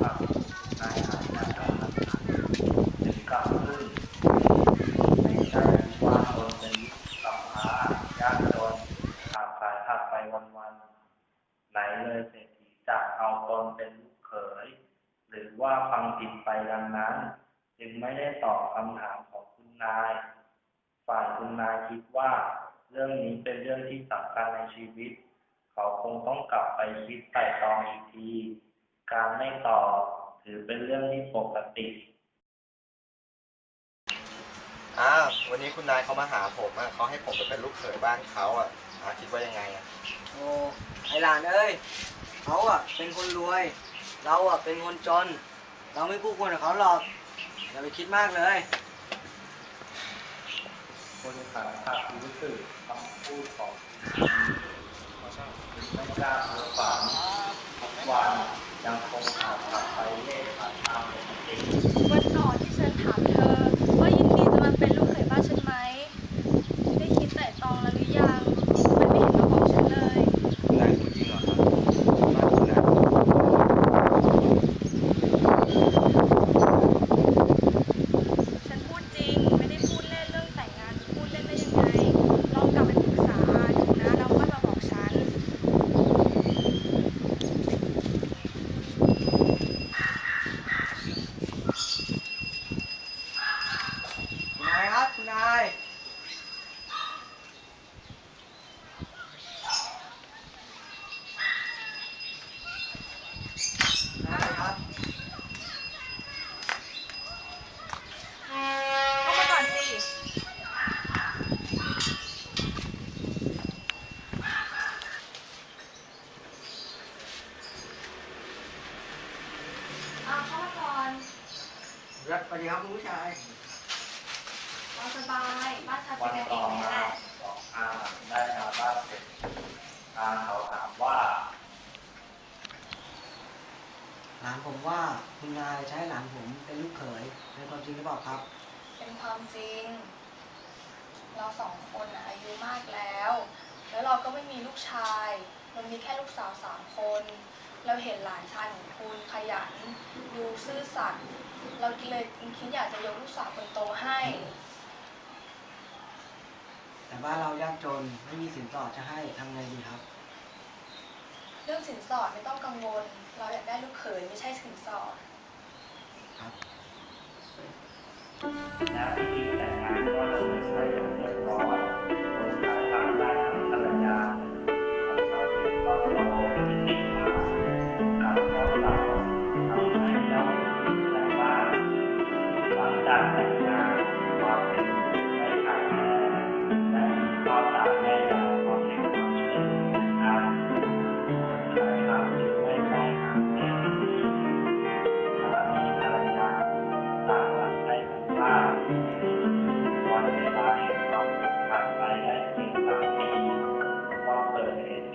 คนขายผักนายหาหน้าตาถึงกับพึ่งในใจว่าตนเป็นสัมภายากจนขาดขายผักไปวันๆไหนเลยเศรษฐีจะเอาตนเป็นลูกเขย หรือว่าฟังผิดไปดังนั้น จึงไม่ได้ตอบคำถามของคุณนาย ฝ่ายคุณนายคิดว่า เรื่องนี้เป็นเรื่องที่สำคัญในชีวิต เขาคงต้องกลับไปคิดไต่ตรองอีกที การไม่ตอบถือเป็นเรื่องที่ปกติอ้าววันนี้คุณนายเขามาหาผมอะเขาให้ผมไปเป็นลูกเขยบ้านเขาอะอาคิดว่ายังไงอะโอ้ไอหลานเอ้ยเขาอะเป็นคนรวย เราอะเป็นคนจน เราไม่คู่ควรกับเขาหรอกอย่าไปคิดมากเลยคนขายผักรู้สึกคำพูดของไม่กล้าเพ้อฝันทุกวัน ยังคงขาผักไปเล่ขายตามปกติวันก่อนที่ฉันถามเธอว่ายินดีจะมาเป็นลูกเขยบ้านฉันไหม ได้คิดแต่ตรองแล้วหรือยัง มันไม่เห็นมาบอกฉันเลย คุณนายพูดจริงเหรอครับบ้านคุณนาย ฉันพูดจริง ไม่ได้พูดเล่นเรื่องแต่งงานพูดเล่นได้ยังไง ลองกลับไปปรึกษาดูนะแล้วก็มาบอกฉัน คุณนายครับคุณนายคุณนายครับ เข้ามาก่อนสิ เอาเข้ามาก่อน สวัสดีครับคุณผู้ชาย เอาสบาย บ้านฉันเป็ วัน น กันเอ ต่อง นี่ มา แหละ สองอาได้ชาวบ้านเสร็จทางเขาถามว่า หลาน ผมว่าคุณนายใช้หลานผมเป็นลูกเขยเป็นความจริงหรือเปล่าครับ เป็นความจริง เราสองคนน่ะอายุมากแล้ว แล้วเราก็ไม่มีลูกชาย เรามีแค่ลูกสาวสามคน เราเห็นหลานชายของคุณขยัน ดูซื่อสัตย์ เราเลยคิดอยากจะยกลูกสาวคนโตให้ แต่บ้านเรายากจนไม่มีสินสอดจะให้ทำไงดีครับเรื่องสินสอดไม่ต้องกังวล เราอยากได้ลูกเขยไม่ใช่สินสอด ครับและพิธีแต่งงานก็ดำเนินไปอย่างเรียบร้อย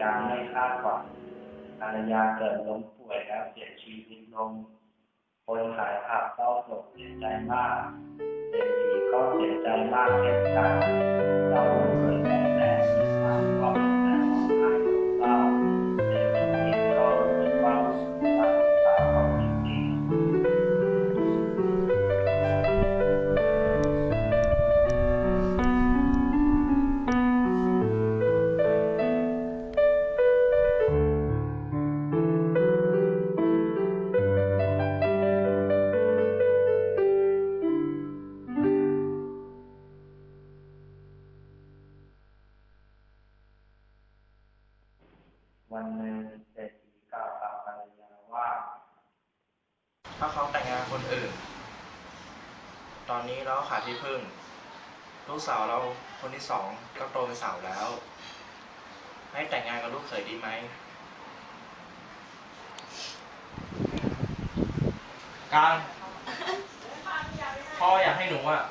การไม่คาดหวังภรรยาเกิดล้มป่วยแล้วเสียชีวิตลง คนขายผักเศร้าโศกเสียใจมากเศรษฐีก็เสียใจมากเช่นกันเราลูกเคยแถ้าเขาแต่งงานคนอื่น ตอนนี้เราขาดที่พึ่ง ลูกสาวเราคนที่สองก็โตเป็นสาวแล้ว ให้แต่งงานกับลูกเขยดีไหม การ พ่ออยากให้หนูอะ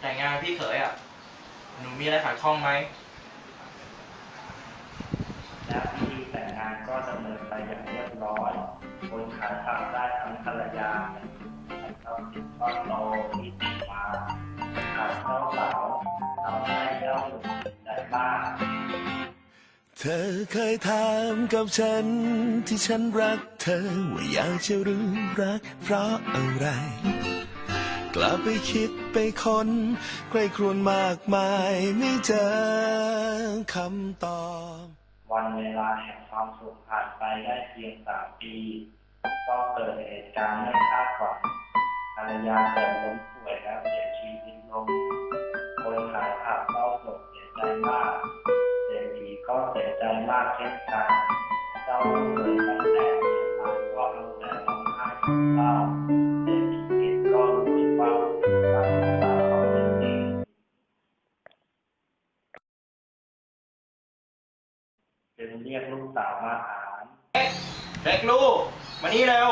แต่งงานกับพี่เขยอะหนูมีอะไรขัดข้องไหม ย่างเรียบร้อยคนขายทำได้ทั้งภรรยาครับก็โตนิดมาขาดข้าวสาวทำให้เจ้าหนุ่มใจบ้าเธอเคยถามกับฉันที่ฉันรักเธอว่าอยากจะรู้รักเพราะอะไร กลับไปคิดไปคน้นใครครวนมากมายไม่เจอคำตอบ วันเวลาแห่งความสุขผ่านไปได้เพียงสามปี ก็เกิดเหตุการณ์ไม่คาดฝันภรรยาเกิดล้มป่วยแล้วเสียชีวิตลงคนขายผักเศร้าโศกเสียใจมากเศรษฐีก็เสียใจมากเช่นกันเจ้าลูกเลยตั้งแต่เกิดมาก็เอาแต่ร้องไห้เศร้า สาวมาถามเล็กลูก มานี่เร็ว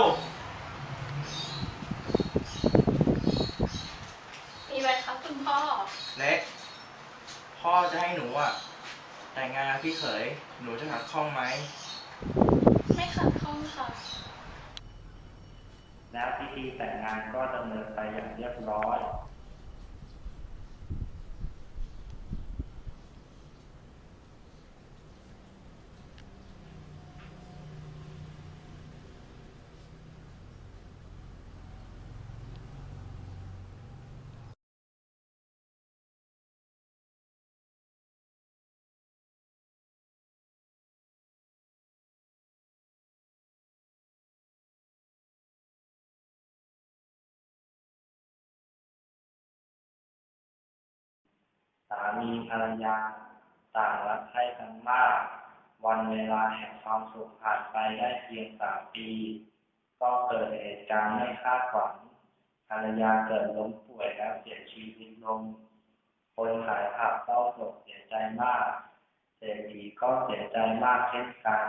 มีอะไรครับคุณพ่อ เล็ก พ่อจะให้หนูอะ แต่งงานกับพี่เขย หนูจะขัดข้องไหม ไม่ขัดข้องค่ะ แล้วพิธีแต่งงานก็ดำเนินไปอย่างเรียบร้อย สามีภรรยา ต่างรักใคร่กันมาก วันเวลาแห่งความสุขผ่านไปได้เพียงสามปี ก็เกิดเหตุการณ์ไม่คาดฝันภรรยาเกิดล้มป่วยแล้วเสียชีวิตลง คนขายผักเศร้าโศกเสียใจมาก เศรษฐีก็เสียใจมากเช่นกัน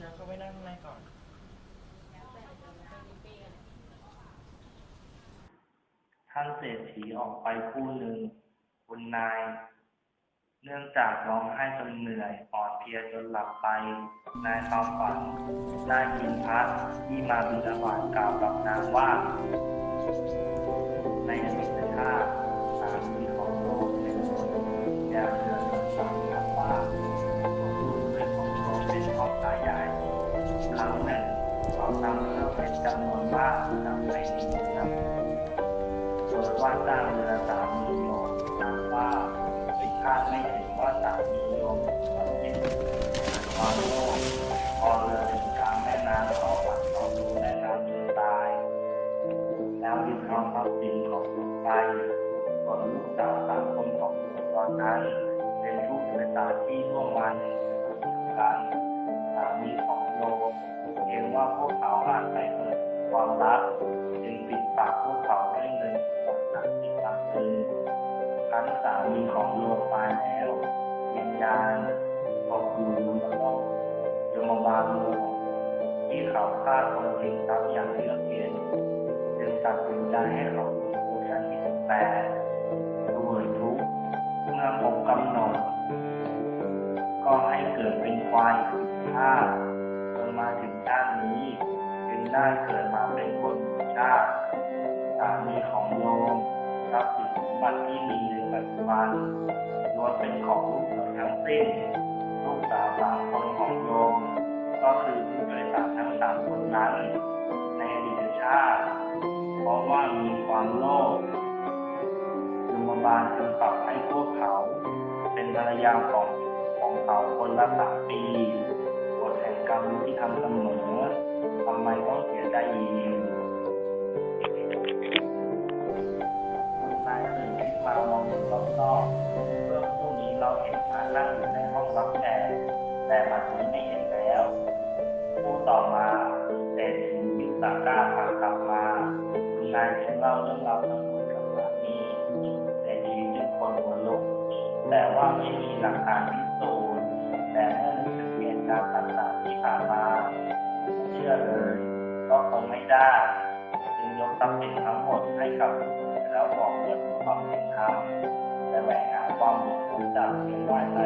อาจารย์เชิญเข้าไปนั่งข้างในก่อน ท่านเศรษฐีออกไปผู้หนึ่ง คุณนาย เนื่องจากร้องไห้จนเหนื่อยอ่อนเพลียจนหลับไป นายความฝันได้ยินพระที่มาบิณฑบาตกล่าวกับนางว่า ในอดีตชาติสามีของโลกเป็นคนอยาก นำเครื่องเพชรจำนวนมากจากไปในเมืองโดยว่าจ้างเรือสามมีโยมถามว่าคาดไม่ถึงว่าสามีโยมจะเป็นความโลภพอเรือถึงกลางแม่น้ำก็ปัดเขาดูแม่น้ำจนตาย แล้วยึดเอาทรัพย์สินของลูกไปส่วนลูกสาวสามคนของลูกตอนนั้น เป็นผู้โดยสาที่ร่วมงานในเรือเดียวกันสามีของโยม เห็นว่าพวกเขาอาจไปเกิดความรักจึงปิดปากพวกเขาด้วยเงินสดหนักสิบตังคืนครั้นสามีของโยมตายแล้ว วิญญาณตกอยู่บนโลกยมบาลโลกที่เขาฆ่าคนทิ้งทรัพย์อย่างเลือกเย็นจึงตัดสินใจให้เขาผู้ชนิดแต่ด้วยทุกเมื่อครบกำหนดก็ให้เกิดเป็นควายชาติจนมาถึงชาตินี้ ได้เกิดมาเป็นคนชาติสามีของโยมทรัพย์สินสมบัติที่มีในปัจจุบันล้วนเป็นของลูกเขยทั้งสิ้นลูกสาวสามคนของโยม ก็คือผู้โดยสารทั้งสามคนนั้น ในอดีตชาติ เพราะว่ามีความโลภยมบาลจึงปรับให้พวกเขา เป็นภรรยาของของเขาคนละสามปีกฎแห่งกรรมที่ทำเสมอ ทำไมต้องเสียใจอีกคุณนายตื่นขึ้นมามองดูรอบๆเมื่อพรุ่นี้เราเห็นพระนั่งอยู่ในห้องรับแขกแต่บัดนี้ไม่เห็นแล้วผู้ต่อมาเศรษฐีวิสาก้าพากลับมา คุณนายจึงเล่าเรื่องราวทั้งหมดกับสามีเศรษฐีจึงคนหัวลุกแต่ว่าไม่มีหลัก ได้จึงยกทรัพย์สินทั้งหมดให้กับแล้วบอกเกิดความเป็นธรรมและแหวงหาความหลุดพ้นจากเพียงวายใจ